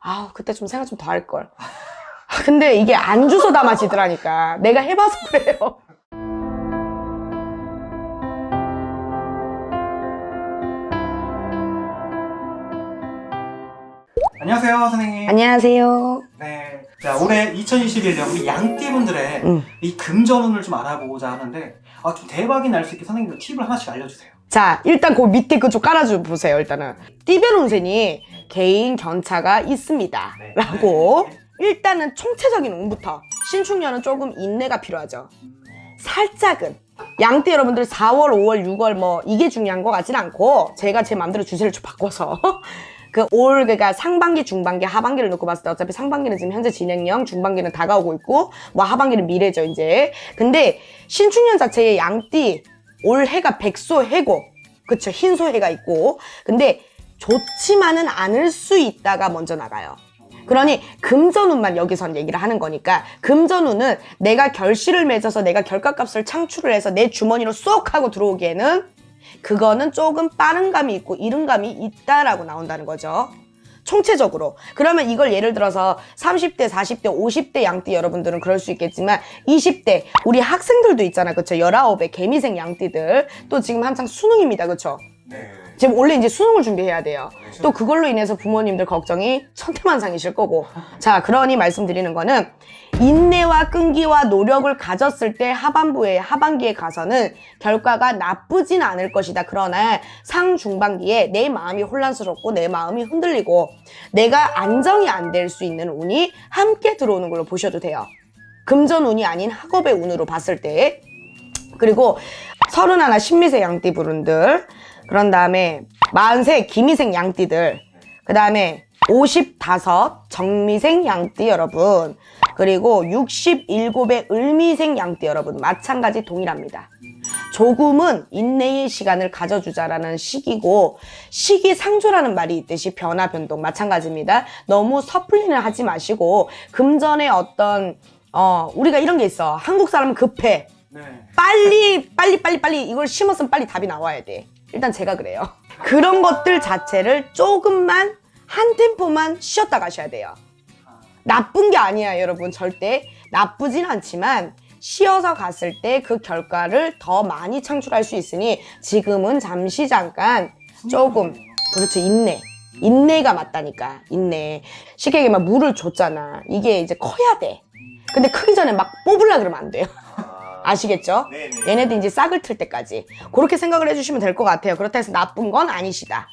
아우 그때 좀 생각 좀 더 할 걸. 아, 근데 이게 안 주워 담아지더라니까. 내가 해봐서 그래요. 안녕하세요, 선생님. 안녕하세요. 네. 자, 올해 2021년 우리 양띠분들의 음. 이 금전운을 좀 알아보고자 하는데, 아, 좀 대박이 날 수 있게 선생님들 팁을 하나씩 알려주세요. 자, 일단 그 밑에 그쪽 깔아줘 보세요, 일단은. 운세니 개인 견차가 있습니다. 네. 라고. 일단은 총체적인 운부터. 신축년은 조금 인내가 필요하죠. 살짝은. 양띠 여러분들 4월, 5월, 6월 뭐 이게 중요한 것 같진 않고 제가 제 마음대로 주제를 좀 바꿔서 그올 그러니까 상반기, 중반기, 하반기를 놓고 봤을 때 어차피 상반기는 지금 현재 진행형, 중반기는 다가오고 있고 뭐 하반기는 미래죠 이제. 근데 신축년 자체의 양띠 올 해가 백소 해고 그쵸 흰소 해가 있고 근데 좋지만은 않을 수 있다가 먼저 나가요. 그러니 금전운만 여기선 얘기를 하는 거니까 금전운은 내가 결실을 맺어서 내가 결과값을 창출을 해서 내 주머니로 쏙 하고 들어오기에는 그거는 조금 빠른 감이 있고 이른 감이 있다라고 나온다는 거죠. 총체적으로. 그러면 이걸 예를 들어서 30대, 40대, 50대 양띠 여러분들은 그럴 수 있겠지만 20대 우리 학생들도 있잖아. 그쵸? 19의 개미생 양띠들. 또 지금 한창 수능입니다. 그쵸? 네. 지금 원래 이제 수능을 준비해야 돼요. 또 그걸로 인해서 부모님들 걱정이 천태만상이실 거고. 자, 그러니 말씀드리는 거는 인내와 끈기와 노력을 가졌을 때 하반부에, 하반기에 가서는 결과가 나쁘진 않을 것이다. 그러나 상중반기에 내 마음이 혼란스럽고 내 마음이 흔들리고 내가 안정이 안 될 수 있는 운이 함께 들어오는 걸로 보셔도 돼요. 금전 운이 아닌 학업의 운으로 봤을 때. 그리고 서른 하나 신미생 양띠 분들 그런 다음에 마흔세 기미생 양띠들 그 다음에 오십다섯 정미생 양띠 여러분 그리고 67의 을미생 양띠 여러분 마찬가지 동일합니다. 조금은 인내의 시간을 가져주자라는 시기고 시기상조라는 말이 있듯이 변화 변동 마찬가지입니다. 너무 섣불리는 하지 마시고 금전의 어떤 어 우리가 이런 게 있어. 한국 사람은 급해. 네. 빨리 빨리 빨리 빨리 이걸 심었으면 빨리 답이 나와야 돼. 일단 제가 그래요. 그런 것들 자체를 조금만 한 템포만 쉬었다 가셔야 돼요. 나쁜 게 아니야, 여러분. 절대 나쁘진 않지만 쉬어서 갔을 때 그 결과를 더 많이 창출할 수 있으니 지금은 잠시 잠깐 조금 그렇죠 인내 인내가 맞다니까 인내 쉽게 얘기하면 물을 줬잖아 이게 이제 커야 돼 근데 크기 전에 막 뽑으려 그러면 안 돼요 아시겠죠? 네네. 얘네들 이제 싹을 틀 때까지 그렇게 생각을 해주시면 될 것 같아요 그렇다 해서 나쁜 건 아니시다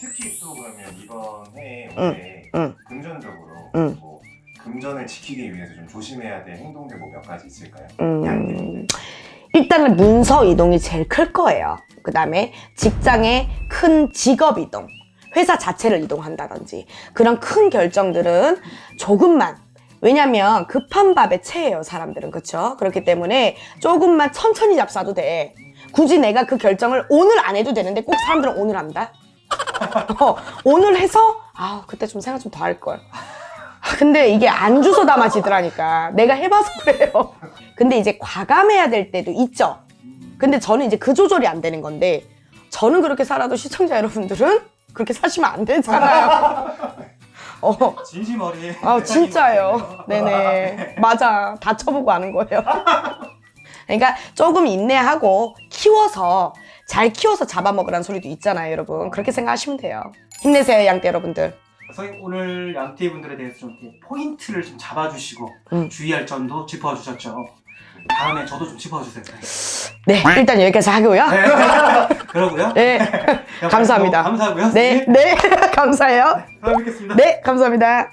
특히 또 그러면 이번 해에 응, 올해 응. 금전적으로 응. 뭐 금전을 지키기 위해서 좀 조심해야 될 행동들 뭐 몇 가지 있을까요? 음. 일단은 문서 이동이 제일 클 거예요. 그 다음에 직장의 큰 직업 이동, 회사 자체를 이동한다든지 그런 큰 결정들은 조금만 왜냐면 급한 밥에 체해요 사람들은 그쵸? 그렇기 때문에 조금만 천천히 잡사도 돼. 굳이 내가 그 결정을 오늘 안 해도 되는데 꼭 사람들은 오늘 한다. 어, 오늘 해서 아 그때 좀 생각 좀 더 할 걸. 아, 근데 이게 안 주워 담아지더라니까. 내가 해봐서 그래요. 근데 이제 과감해야 될 때도 있죠. 근데 저는 이제 그 조절이 안 되는 건데, 저는 그렇게 살아도 시청자 여러분들은 그렇게 사시면 안 되잖아요. 어, 진심 어린. 아, 진짜요. 네네. 맞아. 다쳐보고 아는 거예요. 그러니까 조금 인내하고 키워서, 잘 키워서 잡아먹으라는 소리도 있잖아요, 여러분. 그렇게 생각하시면 돼요. 힘내세요, 양떼 여러분들. 선생님 오늘 양띠분들에 대해서 좀 이렇게 포인트를 좀 잡아주시고 음. 주의할 점도 짚어주셨죠. 다음에 저도 좀 짚어주세요. 네, 일단 여기까지 하고요. 네. 그러고요. 네. 감사합니다. 너무 감사하고요. 네, 선생님. 네. 감사해요. 다음에 뵙겠습니다. 네, 감사합니다.